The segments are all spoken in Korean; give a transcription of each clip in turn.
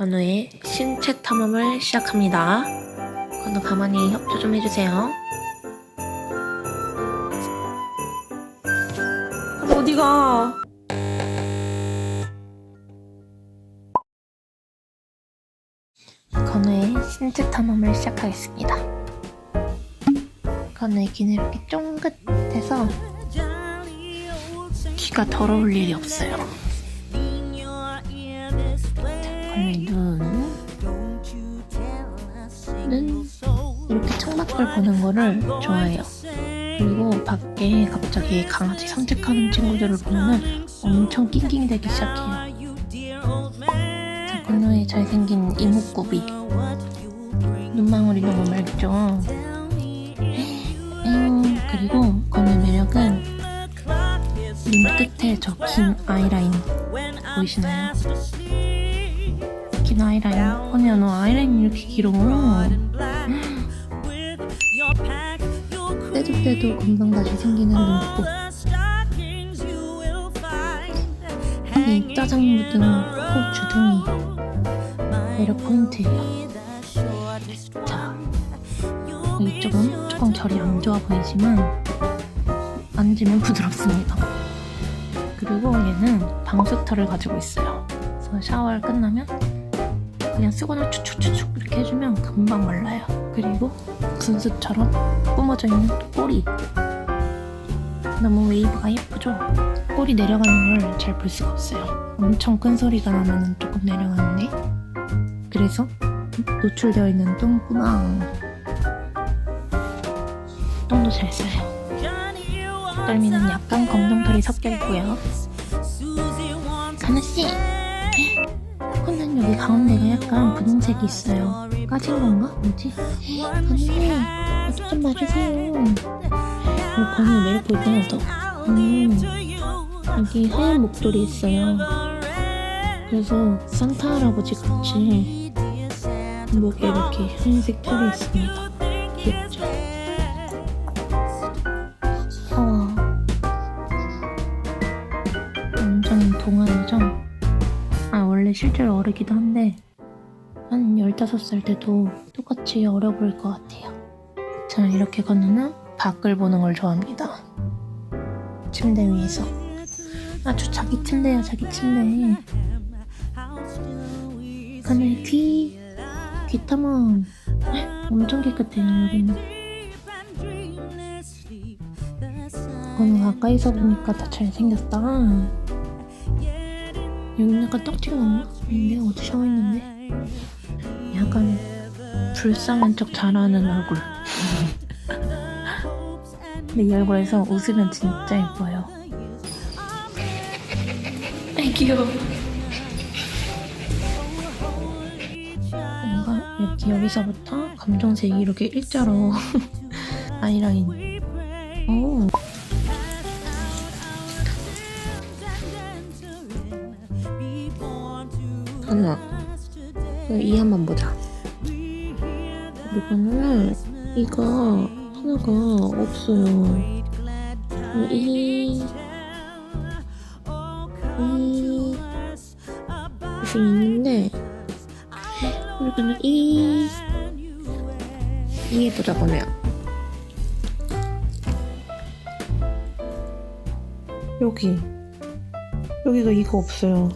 건우의 신체 탐험을 시작합니다. 건우 가만히 협조 좀 해주세요. 어디가? 건우의 신체 탐험을 시작하겠습니다. 건우의 귀는 이렇게 쫑긋해서 귀가 더러울 일이 없어요. 건우의 창밖을 보는 거를 좋아해요. 그리고 밖에 갑자기 강아지 산책하는 친구들을 보면은 엄청 낑낑대기 시작해요. 자, 건우의 잘생긴 이목구비. 눈망울이 너무 맑죠. 그리고 건우의 매력은 눈 끝에 저 긴 아이라인 보이시나요? 긴 아이라인. 건우야 너 아이라인 이렇게 길어. 때도 때도 금방 다시 생기는 눈곱. 이 짜장 묻은 코 주둥이 매력 포인트예요. 자, 이쪽은 조금 결이 안 좋아 보이지만 만지면 부드럽습니다. 그리고 얘는 방수털을 가지고 있어요. 그래서 샤워를 끝나면 그냥 쓰거나 추축추축 이렇게 해주면 금방 말라요. 그리고 분수처럼 뿜어져 있는 꼬리. 너무 웨이브가 예쁘죠? 꼬리 내려가는 걸 잘 볼 수가 없어요. 엄청 큰 소리가 나면 조금 내려가는데. 그래서 노출되어 있는 똥구멍. 똥도 잘 써요. 떨미는 약간 검정털이 섞여 있고요. 가나씨! 코는 여기 가운데가 약간 분홍색이 있어요. 까진 건가? 뭐지? 건우, 어디 좀 봐주세요. 어, 건우 매력 보이구나, 더. 음, 여기 하얀 목도리 있어요. 그래서 산타 할아버지 같이 목에 이렇게 하얀색 털이 있습니다. 실제로 어리기도 한데, 한 15살 때도 똑같이 어려 보일 것 같아요. 자, 이렇게 건우는 밖을 보는 걸 좋아합니다. 침대 위에서. 아주 자기 침대야, 자기 침대. 건우의 귀, 귀 탐험. 엄청 깨끗해요, 여기는. 건우 가까이서 보니까 다 잘생겼다. 여기 약간 떡진 건가? 근데 어디 샤워했는데? 약간 불쌍한 척 잘하는 얼굴. 근데 이 얼굴에서 웃으면 진짜 예뻐요. 아이 귀여워. 뭔가 이렇게 여기서부터 검정색이 이렇게 일자로 아이라인. 오. 하나. 이 한번 보자. 이거는 이가 하나가 없어요. 이, 이, 여기 있는데 그리고는 이, 이에 보자 보네요. 여기 여기가 이가 없어요.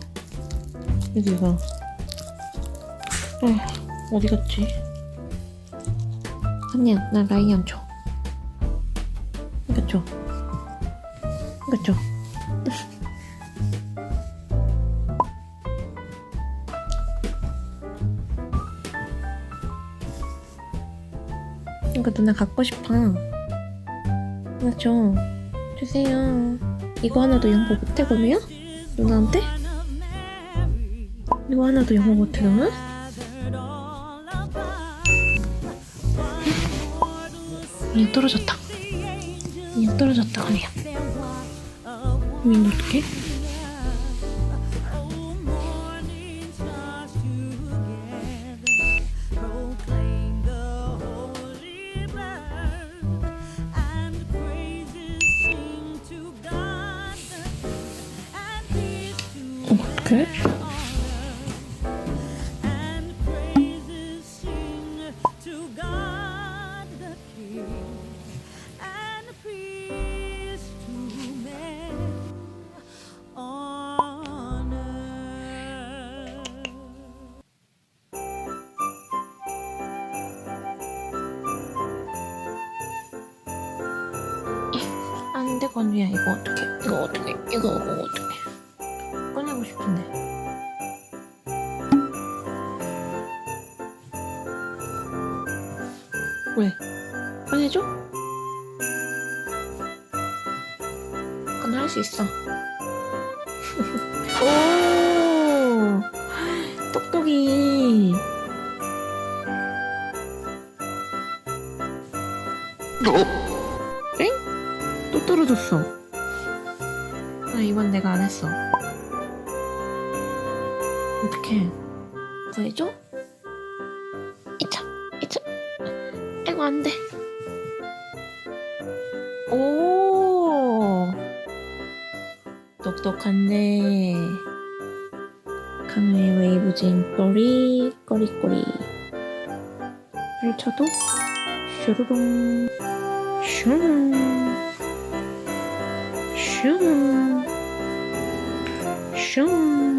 여기가 어디 갔지? 아니야, 나 줘. 이거 줘. 이거 줘. 이거 누나 갖고 싶어. 줘. 주세요. 이거 하나도 양보 못해, 거미야? 누나한테? 이거 하나도 영어 못해, 너는? 얘 떨어졌다. 얘 떨어졌다. 윈 어떡해? 어떡해? 건우야 이거 어떻게 이거 어떻게 이거 어떻게 꺼내고 싶은데. 왜? 꺼내줘? 꺼낼 수 있어. 오! 똑똑이. 엥? 또 떨어졌어. 아, 이번 내가 안 했어. 어떡해. 구해줘? 이차, 이차. 아이고, 안 돼. 오! 똑똑한데. 강의 웨이브 진 꼬리, 꼬리 꼬리. 펼쳐도 슈루룽. 슝. Shoo. Shoo.